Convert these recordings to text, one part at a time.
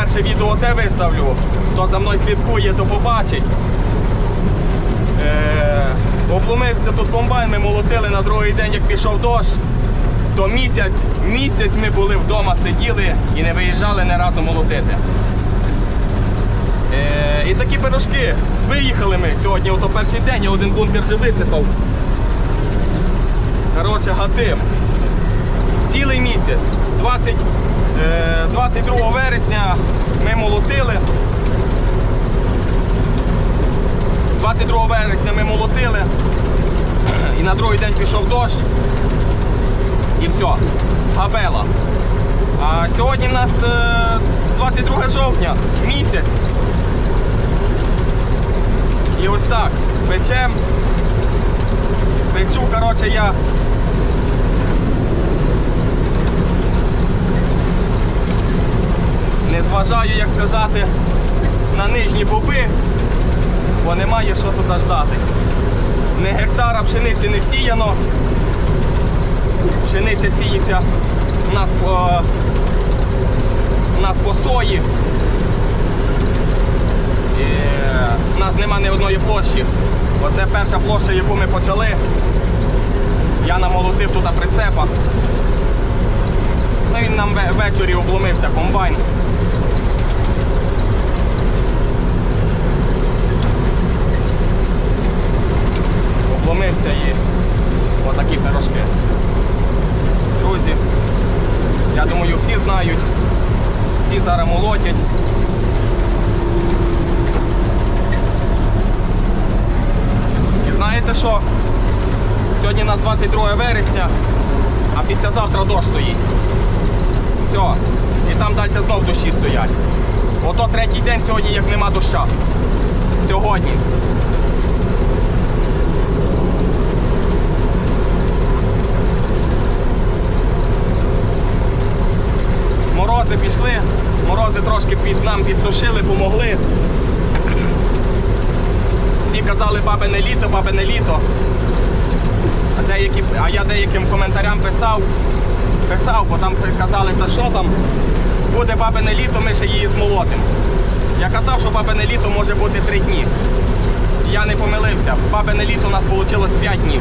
перше відео те виставлю. Хто за мною слідкує, то побачить. Е, обломився тут комбайн, ми молотили на другий день, як пішов дощ. То місяць, місяць ми були вдома, сиділи і не виїжджали ні разу молотити. Е, і такі пирожки. Виїхали ми сьогодні, ото перший день, я один бункер вже висипав. Коротше, гатим. Цілий місяць. 20, е, 22 вересня ми молотили. 22 вересня ми молотили. І на другий день пішов дощ. І все. Габела. А сьогодні в нас е, 22 жовтня, місяць. І ось так. Печем. Печу, коротше, я. Не зважаю, як сказати, на нижні боби, бо немає що тут ждати. Не гектара пшениці не сіяно. Пшениця сіється у нас по, у нас по сої. І у нас нема ні одної площі. Оце перша площа, яку ми почали. Я намолотив тут прицепа. Ну він нам ввечері обломився комбайн. Обломився і отакі пирожки. Друзі, я думаю, всі знають, всі зараз молотять. І знаєте що? Сьогодні у нас 22 вересня, а післязавтра дощ стоїть. Все. І там далі знов дощі стоять. Ото третій день сьогодні, як нема доща. Сьогодні. Морози пішли, морози трошки під нам підсушили, помогли. Всі казали, бабе не літо, бабе не літо. А, деякі, а я деяким коментарям писав, писав, бо там казали, та що там, буде бабине літо, ми ще її змолотимо. Я казав, що бабине літо може бути три дні. Я не помилився. Бабине літо у нас вийшло 5 днів.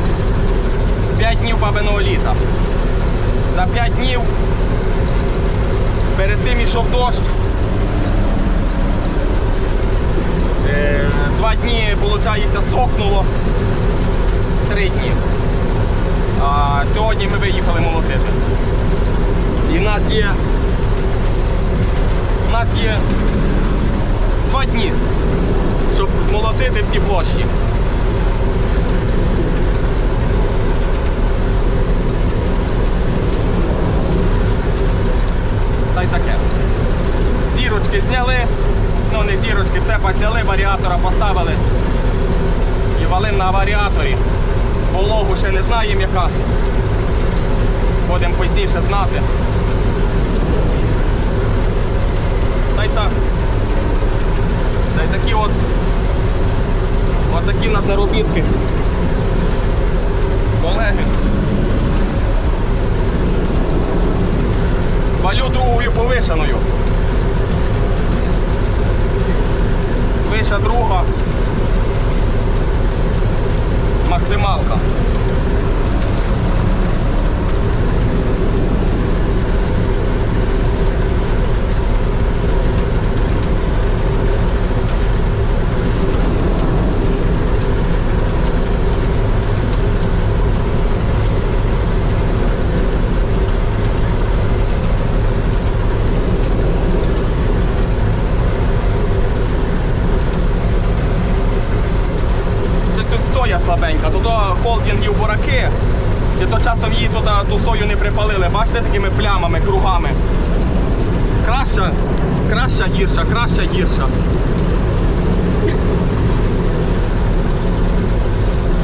5 днів бабиного літа. За 5 днів перед тим йшов дощ. Е, Два дні, виходить, сохнуло. Три дні. А сьогодні ми виїхали молотити. І в нас є. У нас є два дні, щоб змолотити всі площі. Та й таке. Зірочки зняли, ну не зірочки, цепа зняли, варіатора поставили. І валим на варіаторі. Вологу ще не знаємо яка. Будемо пізніше знати. Та й так. Та й такі от. От такі в нас заробітки. Колеги. Валю другою повишеною. Виша друга. Максималка. Щось тут соя слабенька, то то холдингів бураки. Чи то часом її туди ту сою не припалили, бачите такими плямами, кругами. Краща, краща гірша, краща гірша.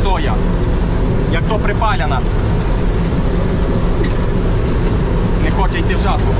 Соя. Як то припаляна. Не хоче йти в жатку.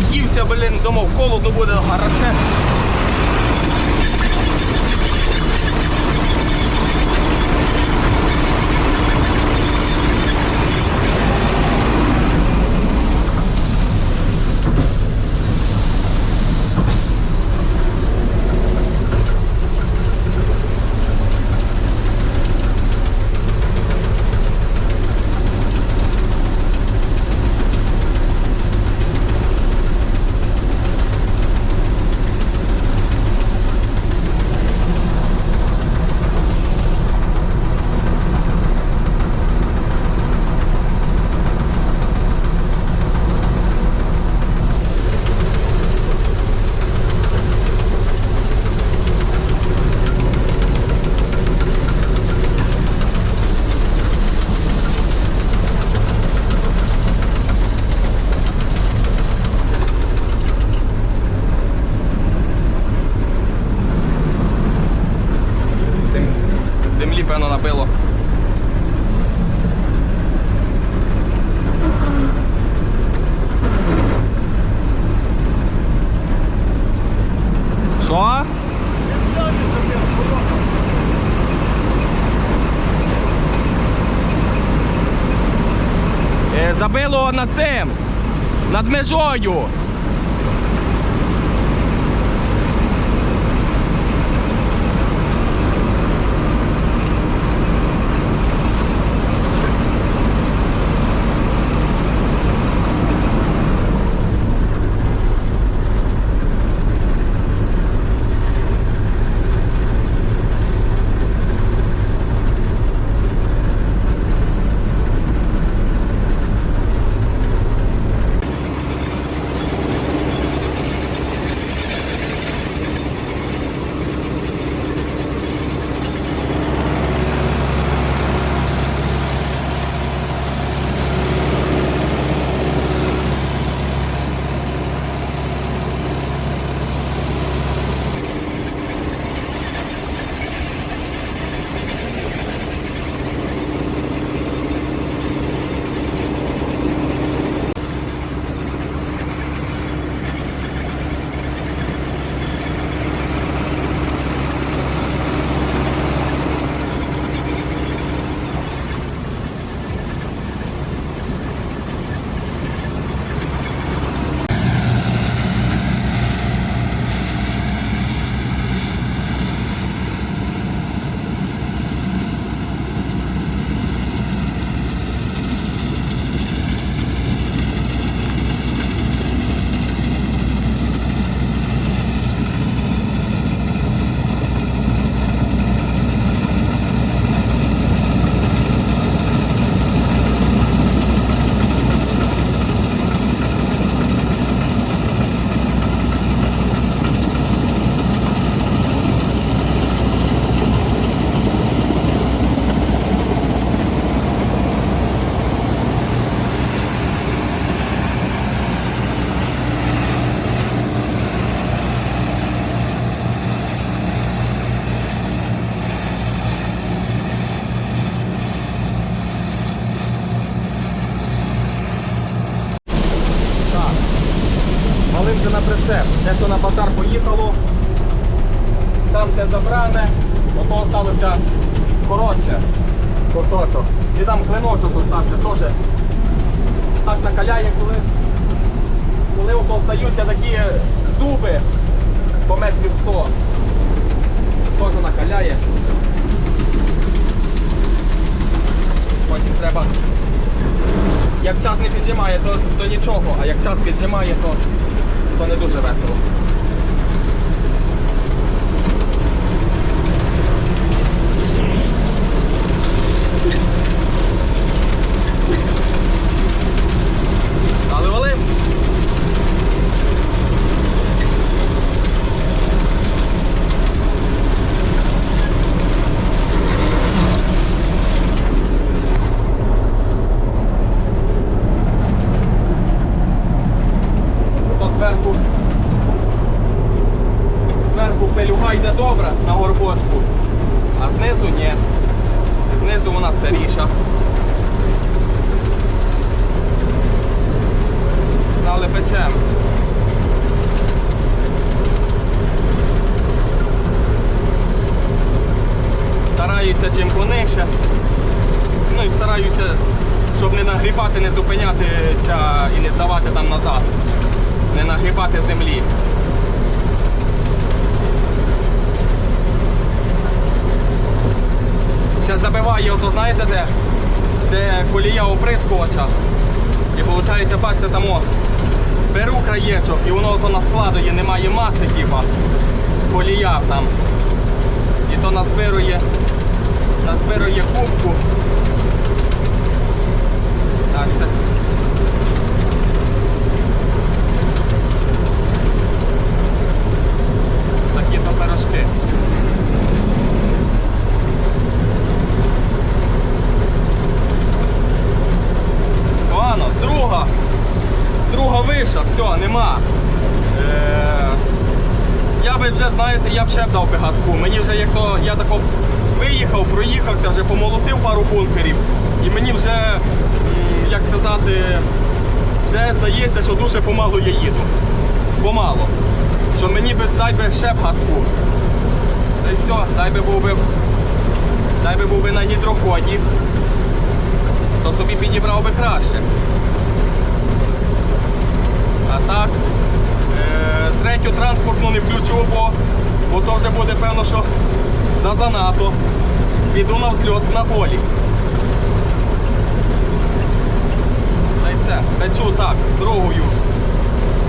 Я удівся, блін, думав, холодно буде, гаряче. Зем- Землі, певно, набило. Що? Е, Забило над цим, над межою. Валився на прицеп. Те, що на базар поїхало, там де забране, ото залишилося коротше кусочок. І там клиночок остався теж. Так накаляє, коли, коли остаються такі зуби по метрів 100. Теж накаляє. Потім треба як час не піджимає, то, то нічого, а як час піджимає, то, то не дуже весело. більше. Ну і стараюся, щоб не нагрібати, не зупинятися і не здавати там назад. Не нагрібати землі. Ще забиває, ото знаєте де? Де колія оприскувача. І виходить, бачите, там о, беру краєчок і воно ото наскладує, немає маси, типа, колія там. І то назбирує, назбирує кубку. Бачите? Такі то пирожки. Погано, друга. Друга виша, все, нема. Е, я би вже, знаєте, я б ще б дав би газку. Мені вже як то, я тако виїхав, проїхався, вже помолотив пару бункерів. І мені вже, як сказати, вже здається, що дуже помалу я їду. Помало. Що мені би дай би ще б газку. Та й все, дай би був би, дай би був би на гідроході, то собі підібрав би краще. А так, е, третю транспортну не включу, бо, бо то вже буде певно, що за занадто. Піду на взльот на полі. Та й все. Печу так, другою.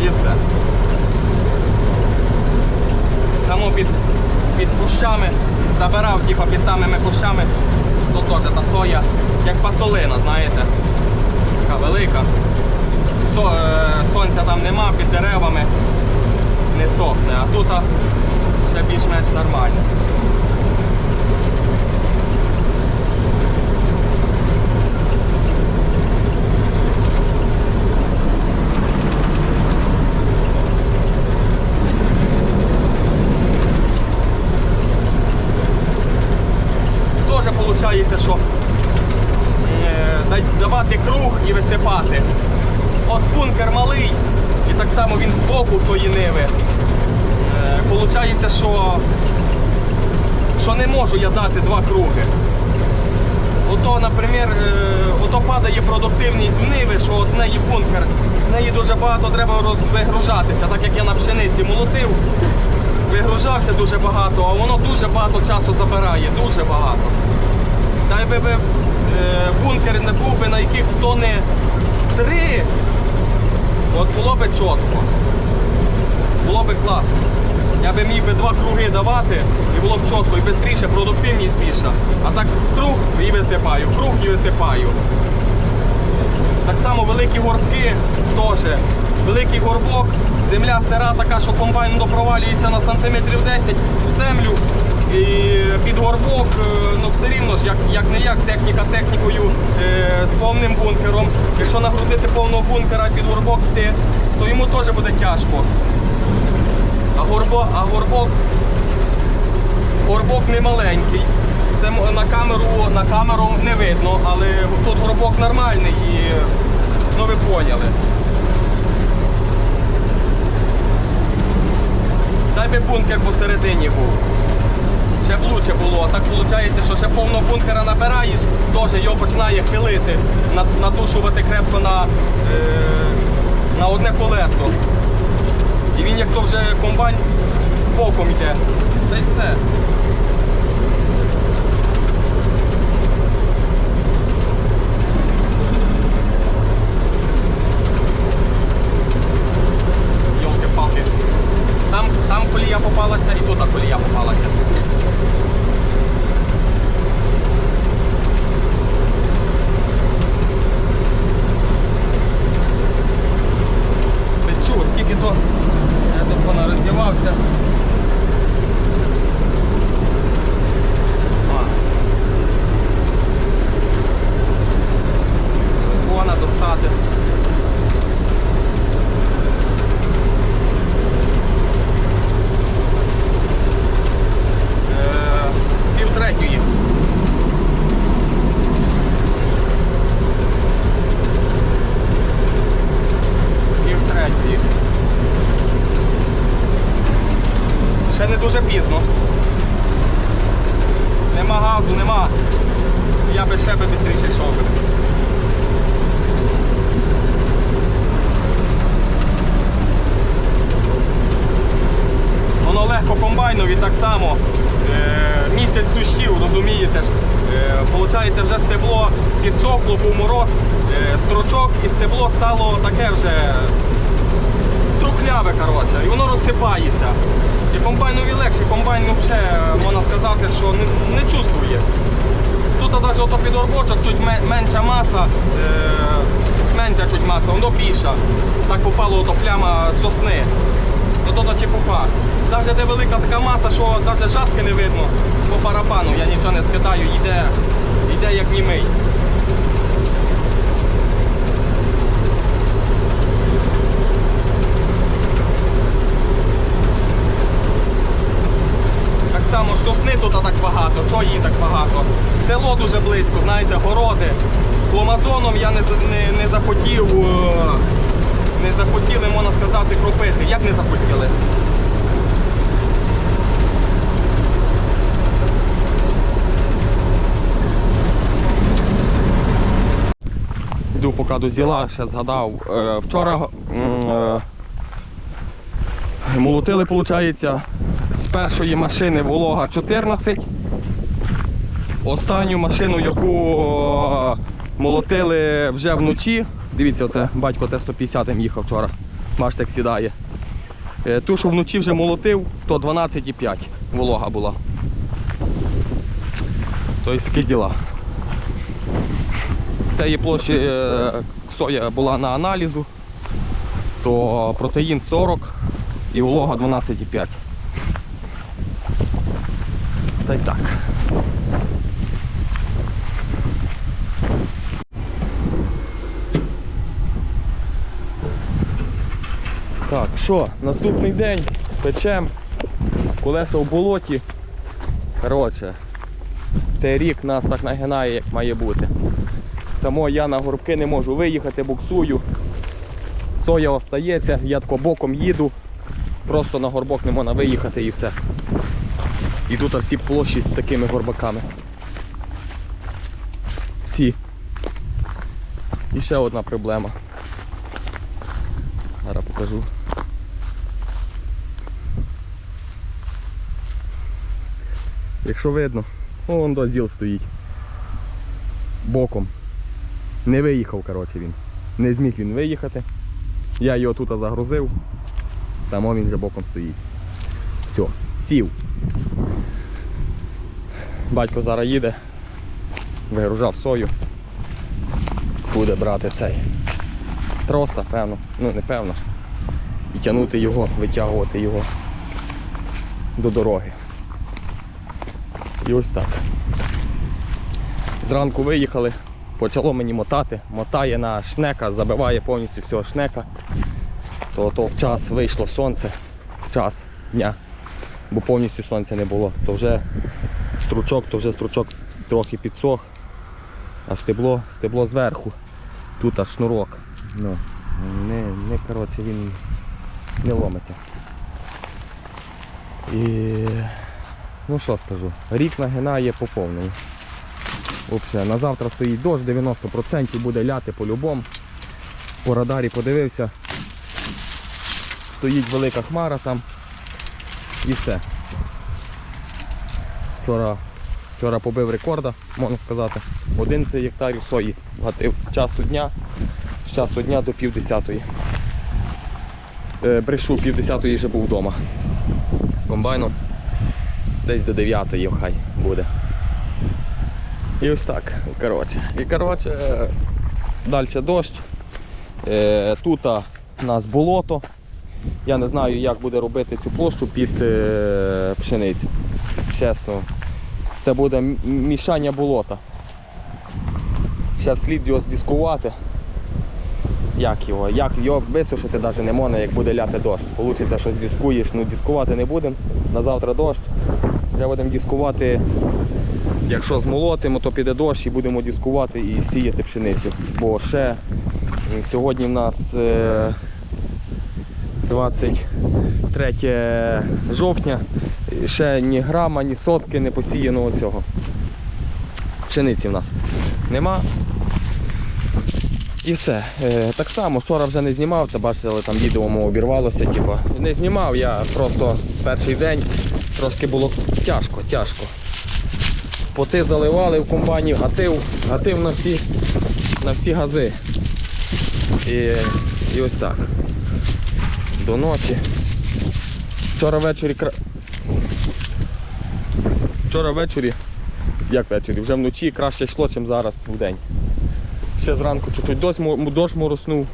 І все. Тому під, під кущами забирав, типу, під самими кущами, то теж та соя, як пасолина, знаєте. Така велика. Е, сонця там нема, під деревами не сохне, а тут ще більш-менш нормально. Теж виходить, що е, давати круг і висипати. От бункер малий, і так само він збоку тої ниви. Е, Получається, що, що не можу я дати два круги. Ото, наприклад, е, ото падає продуктивність в ниви, що от в неї бункер, в неї дуже багато треба вигружатися, так як я на пшениці молотив, вигружався дуже багато, а воно дуже багато часу забирає, дуже багато. Дай би, би е, бункер не був би на яких тони три, от було би чітко. Було би класно. Я би міг би два круги давати і було б чітко, і швидше, продуктивність більша. А так круг і висипаю, круг і висипаю. Так само великі горбки теж. Великий горбок, земля сира така, що комбайн допровалюється на сантиметрів 10 в землю. І під горбок, е, все рівно ж, як, як не як, техніка технікою е, з повним бункером. Якщо нагрузити повного бункера під горбок йти, то йому теж буде тяжко. А горбок, а горбок, горбок не маленький. Це на камеру, на камеру не видно, але тут горбок нормальний і ну ви поняли. Дай би бункер посередині був. Ще б лучше було. А так виходить, що ще повного бункера набираєш, теж його починає хилити, на- надушувати крепко на, е, на одне колесо. І він як то вже комбайн боком йде. Та й все. Там колія попалася і тут колія попалася. загинув і так само е, місяць дощів, розумієте ж. Е, получається, вже стебло підсохло, був мороз, е, строчок і стебло стало таке вже трухляве, коротше, і воно розсипається. І комбайнові легше, комбайн ну, взагалі, можна сказати, що не, не чувствує. Тут навіть під орбочок чуть менша маса, менша чуть маса, воно більша. Так попало ото пляма сосни. Ну, ото то чепуха. Навіть де велика така маса, що навіть жатки не видно по барабану, я нічого не скидаю, йде, йде як німий. Так само сосни тут так багато, чого її так багато. Село дуже близько, знаєте, городи. Пломазоном я не, не, не захотів, е, не захотіли, можна сказати, кропити. Як не захотіли? Йду поки до ще згадав. Е, Вчора е, молотили, виходить, з першої машини волога 14. Останню машину, яку молотили вже вночі. Дивіться, оце батько Т-150 їхав вчора. Бачите, як сідає. Е, Ту, що вночі вже молотив, то 12,5 волога була. Тобто такі діла. Цієї площі е, соя була на аналізу, то протеїн 40 і волога 12,5. Та й так. Так, що, наступний день печем, колеса в болоті. Коротше, цей рік нас так нагинає, як має бути. Тому я на горбки не можу виїхати, буксую. Соя остається, я тако боком їду, просто на горбок не можна виїхати і все. І тут всі площі з такими горбаками. Всі. І ще одна проблема. Зараз покажу. Якщо видно, вон до зіл стоїть. Боком. Не виїхав, коротше, він. Не зміг він виїхати. Я його тут загрузив. Там він вже боком стоїть. Все, сів. Батько зараз їде, вигружав сою. Буде брати цей троса, певно. Ну не певно. І тягнути його, витягувати його до дороги. І ось так. Зранку виїхали, почало мені мотати, мотає на шнека, забиває повністю всього шнека. То, то в час вийшло сонце, в час дня, бо повністю сонця не було. То вже стручок, то вже стручок трохи підсох, а стебло, стебло зверху. Тут аж шнурок. Ну, не, не коротше, він не ломиться. І ну що скажу, рік нагинає по повній. Взагалі, на завтра стоїть дощ, 90% буде ляти по-любому. По радарі подивився. Стоїть велика хмара там. І все. Вчора, вчора побив рекорда, можна сказати. 11 гектарів сої гатив з часу дня, з часу дня до півдесятої. Е, брешу півдесятої вже був вдома. З комбайном. Десь до 9 хай буде. І ось так. Коротше. І коротше, далі дощ. Е, тут у нас болото. Я не знаю, як буде робити цю площу під е, пшеницю. Чесно. Це буде мішання болота. Ще слід його здискувати. Як його? Як його висушити навіть не можна, як буде ляти дощ. Получиться, що здискуєш, ну дискувати не будемо. На завтра дощ. Вже будемо дискувати, якщо змолотимо, то піде дощ і будемо дискувати і сіяти пшеницю. Бо ще сьогодні в нас е, 23 жовтня, ще ні грама, ні сотки не посіяного цього. Пшениці в нас нема. І все. Е, так само вчора вже не знімав, та бачите, але там відео мого обірвалося. Типу. Не знімав, я просто перший день трошки було тяжко, тяжко. Поти заливали в комбайні, гатив, гатив на всі, на всі гази. І, і ось так. До ночі. Вчора ввечері. Вчора ввечері, як ввечері, вже вночі краще йшло, ніж зараз в день. Ще зранку чуть-чуть дощ, дощ мороснув.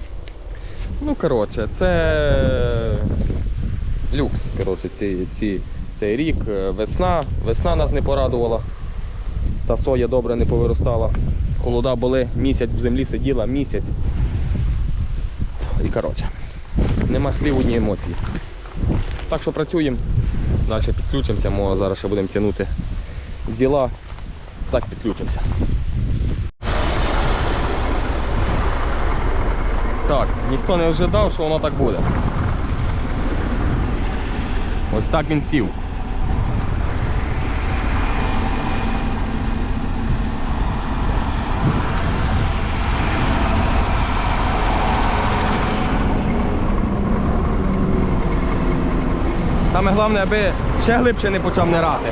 Ну, коротше, це люкс. Коротше, ці, ці, цей рік. Е, Весна. Весна нас не порадувала. Та соя добре не повиростала. Холода були, місяць в землі сиділа, місяць. І коротше, нема слів одні емоції. Так що працюємо, далі підключимося, може зараз ще будемо тягнути зіла. Так підключимося. Так, ніхто не ожидав, що воно так буде. Ось так він сів. Саме головне, аби ще глибше не почав нирати.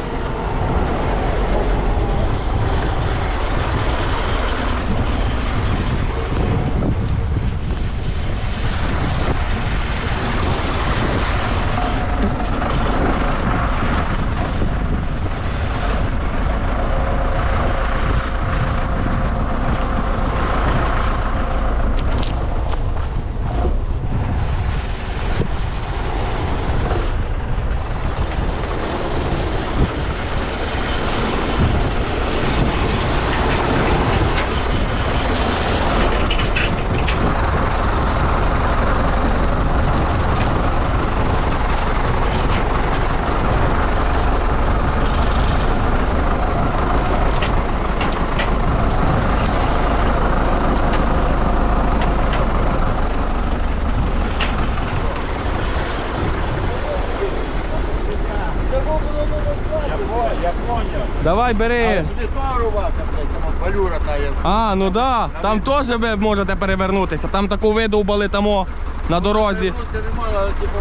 Давай бери. Буде парувати, блядь, там валюра та є. А, ну да, там теж ви можете перевернутися. Там таку видовбали тамо на дорозі. Це типу,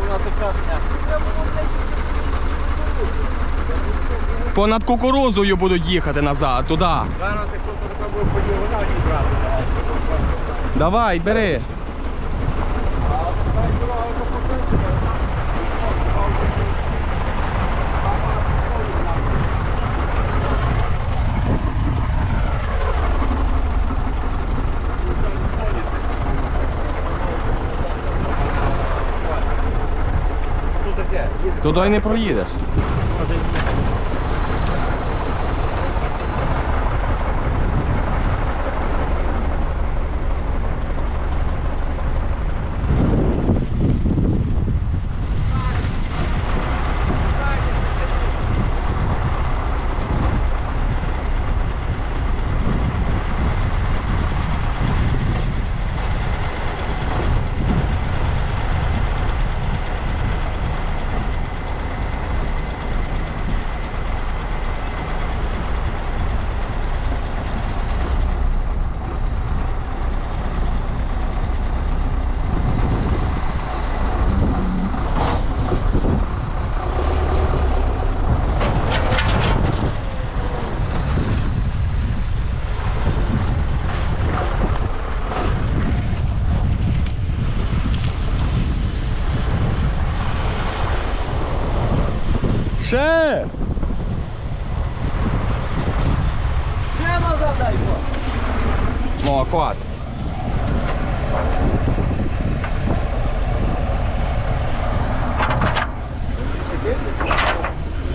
вона така. Понад кукурузою будуть їхати назад, туди. Зараз, якщо така буде по діагоналі брати, давай. Давай, бери. Дорога Тут таке, їде. Туди не проїдеш.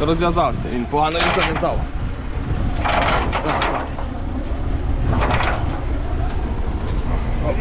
розв'язався, він погано їх зав'язав. Оп,